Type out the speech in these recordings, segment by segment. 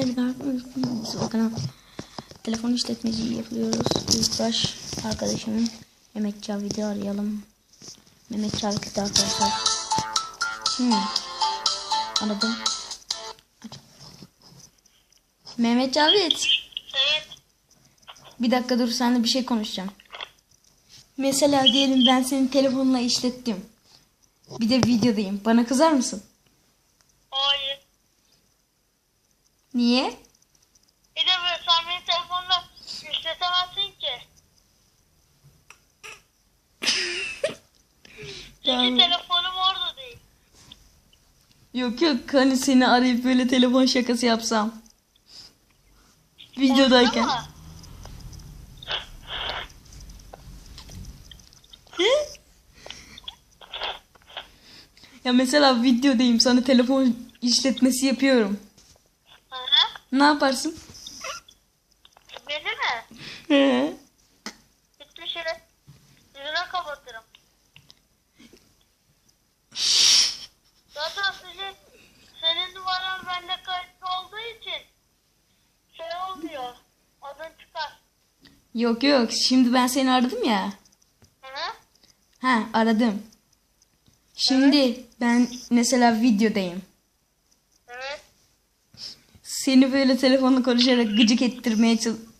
arkadaşlar. O kanal. Telefon işletmeci yapıyoruz. Büyükbaş arkadaşımın Mehmet Cavit'i arayalım. Mehmet Cavit'i arkadaşlar. Hmm. Aradım. Aç. Mehmet Cavit. Evet. Bir dakika dur seninle bir şey konuşacağım. Mesela diyelim ben senin telefonla işlettim. Bir de videodayım. Bana kızar mısın? Hayır. Niye? Bir de böyle sen benim telefonla işletemezsin ki. Çünkü telefonum orada değil. Yok yok hani seni arayıp böyle telefon şakası yapsam. Videodayken. Hı? Ya mesela videodayım sana telefon işletmesi yapıyorum. Hı hı. Ne yaparsın? Beni mi? He. Hiçbir şey yüzüne kapatırım. Zaten sizin, senin numaran bende kayıtlı olduğu için şey olmuyor. Adın çıkar. Yok yok şimdi ben seni aradım ya. Hı hı. Ha aradım. Şimdi ben mesela videodayım. Seni böyle telefonla konuşarak gıcık ettirmeye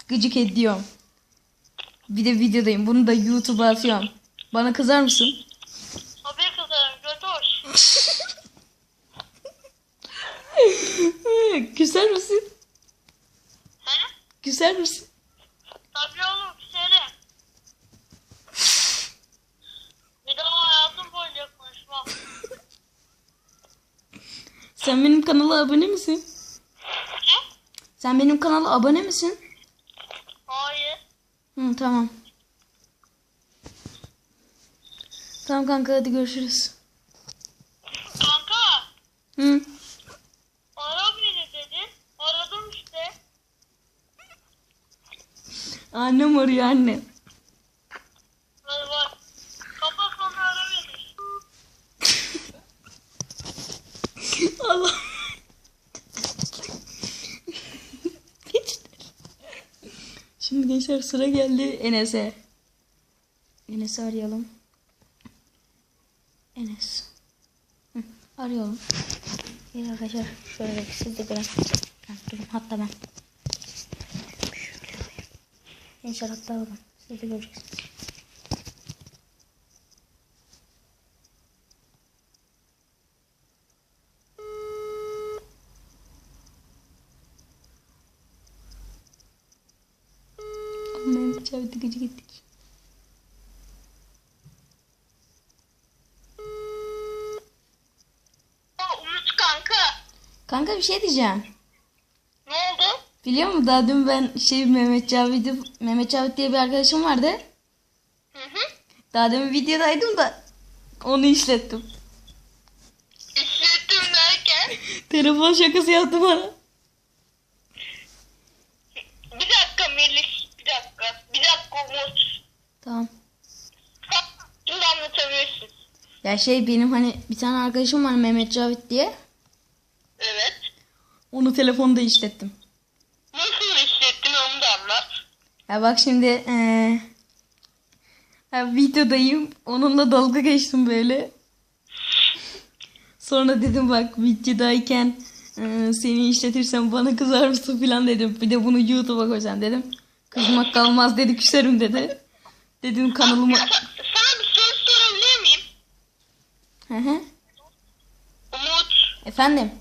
gıcık ediyorum. Bir de videodayım. Bunu da YouTube'a atıyorum. Bana kızar mısın? Tabii kızarım. Götü hoş. Küser misin? He? Küser misin? Tabii oğlum söyle. Bir daha hayatım boyunca konuşmam. Sen benim kanala abone misin? Sen benim kanala abone misin? Hayır. Hı, tamam. Tamam kanka hadi görüşürüz. Kanka. Hı. Ara beni dedin. Aradım işte. Annem arıyor anne. Hadi bak. Kapat sonra ara beni. Allah. Şimdi gençler sıra geldi Enes'e. Enes'i arayalım. Enes. Hı, arayalım. Bir arkadaşlar şöyle siz de. Ha, durun hatta ben. Şöyle. Gençler hatta bakın. Siz de göreceksiniz. Gıcık ettik. Aa, Umut kanka. Kanka bir şey diyeceğim. Ne oldu? Biliyor musun daha dün ben şey Mehmet Cavit'i Mehmet Cavit diye bir arkadaşım vardı. Hı hı. Daha demin videodaydım da onu işlettim. İşlettim derken. Telefon şakası yaptım bana. Bir dakika Melis. Bir dakika. Bir dakika Umut. Tamam. Şimdi anlatabilirsin. Ya şey benim hani bir tane arkadaşım var Mehmet Cavit diye. Evet. Onu telefonda işlettim. Nasıl işlettin onu da anlat. Ya bak şimdi eee ya videodayım. Onunla dalga geçtim böyle. Sonra dedim bak videodayken eee, seni işletirsem bana kızar mısın falan dedim. Bir de bunu YouTube'a koysam dedim. Kızmak kalmaz dedi küserim dedi. Dedim kanalıma... Sa- sana bir soru sorabilir miyim? Hı hı. Umut. Efendim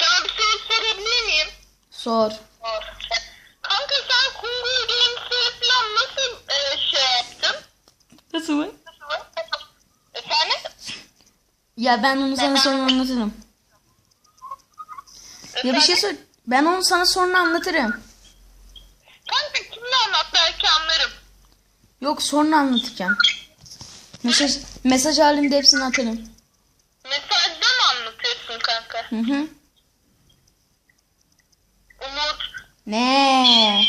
Sana bir soru sorabilir miyim? sor. Kanka sen Kungur Games'leri falan nasıl e, şey yaptın? Nasıl mı? Efendim? Ya ben onu sana sonra anlatırım. Ya bir şey sor. Ben onu sana sonra anlatırım. Kanka kimle anlat belki anlarım. Yok sonra anlatacağım. Mesaj mesaj halinde hepsini atarım. Mesajda mı anlatıyorsun kanka? Hı hı. Umut. Ne?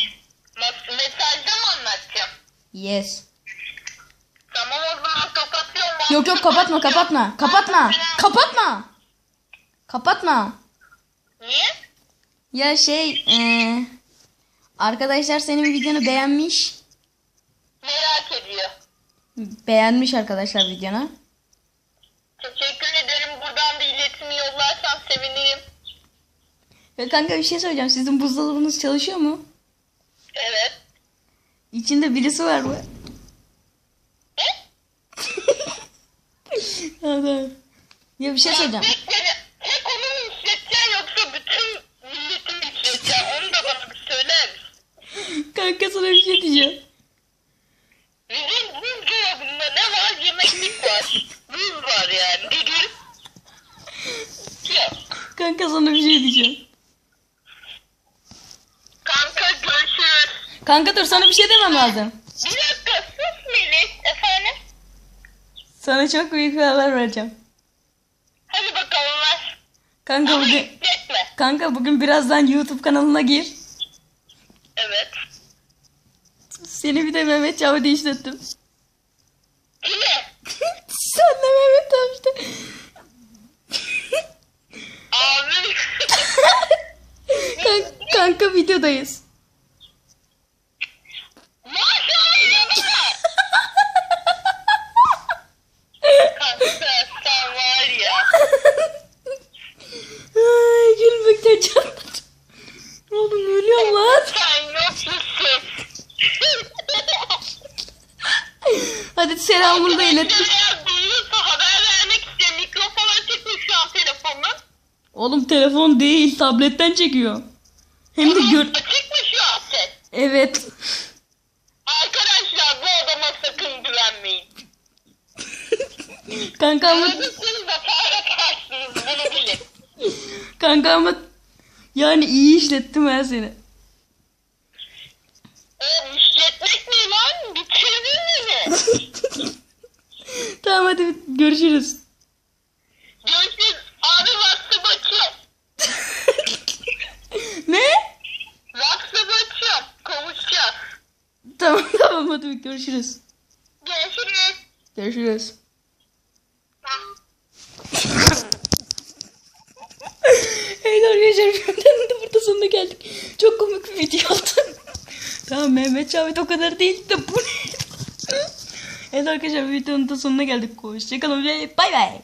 mes- Mesajda mı anlatacağım? Yes. Tamam o zaman kapatıyorum. Yok yok kapatma kapatma. Kapatma. Kapatma. Kapatma. Niye? Ya şey eee, arkadaşlar senin videonu beğenmiş. Beğenmiş arkadaşlar videonu. Teşekkür ederim. Buradan da iletimi yollarsan sevinirim. Ve kanka bir şey söyleyeceğim. Sizin buzdolabınız çalışıyor mu? Evet. İçinde birisi var mı? Ne? Ya bir şey söyleyeceğim. Tek, beni, tek onu mu işleteceksin yoksa bütün milleti mi işleteceksin? Onu da bana bir söyler misin? Kanka sana bir şey diyeceğim. Bizim buzdolabında ne var? Yemeklik var. Buz var yani. Bir gün. Yok. Kanka sana bir şey diyeceğim. Kanka görüşürüz. Kanka dur sana bir şey demem lazım. Bir dakika sus Melis. Efendim? Sana çok büyük bir haber vereceğim. Hadi bakalım ver. Kanka Ama bugün işletme. kanka bugün birazdan YouTube kanalına gir. Evet. Seni bir de Mehmet Çavuş'ta işlettim. Kime? Senle Mehmet Çavuş'ta. Abi. kanka, kanka videodayız. Maşallah. Kanka sen var ya. Ay çatladım. Oğlum ölüyorum lan. Sen yoksun. Hadi selamını da ilet. Oğlum telefon değil tabletten çekiyor. Hem de gör... Açık mı şu an ses? Evet. Arkadaşlar bu adama sakın güvenmeyin. Kanka ama, Anladınız da fare karşınız bunu bilin. kanka ama yani iyi işlettim ben seni. Oğlum işletmek ne lan? Bitirdin mi? Tamam hadi görüşürüz. Görüşürüz. Abi WhatsApp açıyorum. ne? WhatsApp açıyorum. Konuşacağız. Tamam tamam hadi görüşürüz. Görüşürüz. Görüşürüz. Evet arkadaşlar filmden de burada sonuna geldik. Çok komik bir video oldu. tamam Mehmet Çavit o kadar değil de bu ne? evet arkadaşlar videonun da sonuna geldik. Hoşçakalın ve bay bay.